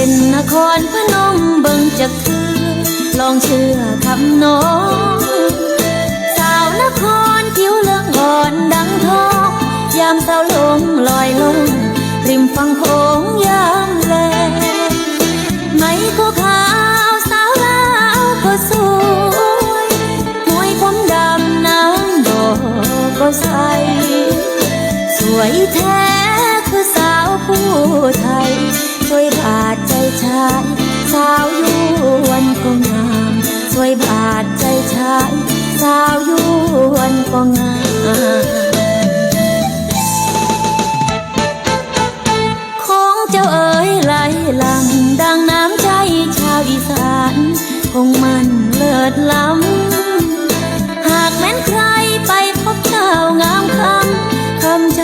เล่นนครพนมเบิ่งจักคือลองเชื่อคำน้องสาวนครผิวเหลืองอ่อนดังทองยามเศร้าลงลอยลงริมฝั่งโขงยามแลไหมก็ขาวสาวลาวก็สวยมวยผมดำน้ำบ่อก็ใสสวยแท้คือสาวผู้ไทย สวยบาดใจชายสาวยวนก็งามสวยบาดใจชายสาวยวนก็งามของเจ้าเอ๋ยไหลหลังดังน้ำใจชาวอีสานคงมันเลิศล้ำหากแม้นใครไปพบเจ้างามคำคำใจ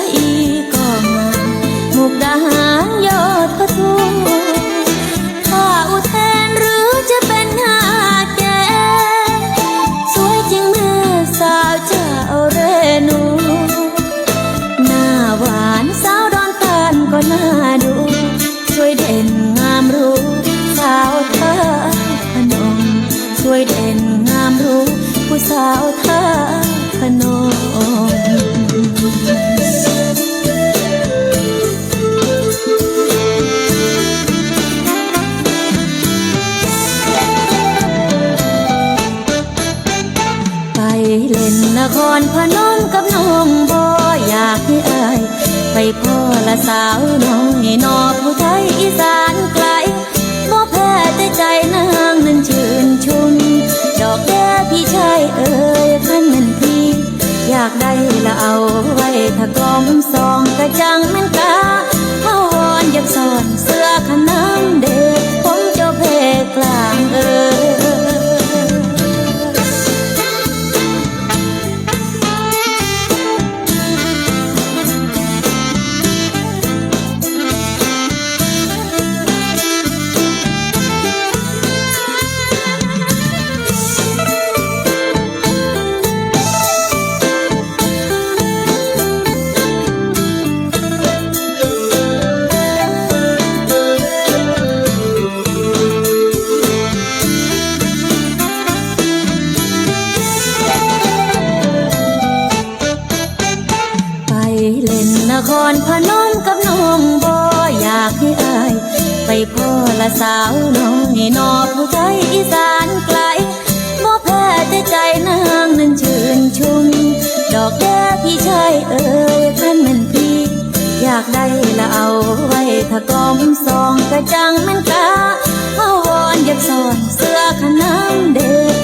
าวเธอพนมไปเล่นนครพนมกับน้องบ่อยากให้อาย ไปพ่อละสาวน้อยนอผู้ไทยอีสาน ล่นนพนมกับน้องบ่อยากให้อาย ไปพ่อละสาวน้อยนอผู้ไทยอีสานไกลบ่แพ้แต่ใจนางนั้นชื่นชุมดอกแก้พี่ชายเอ่ยคันมันพี่ อยากได้ละเอาไว้ถ้ากลมซองกระจังมันกาเฮาวอนอยากสอนเสื้อขนางเด็ก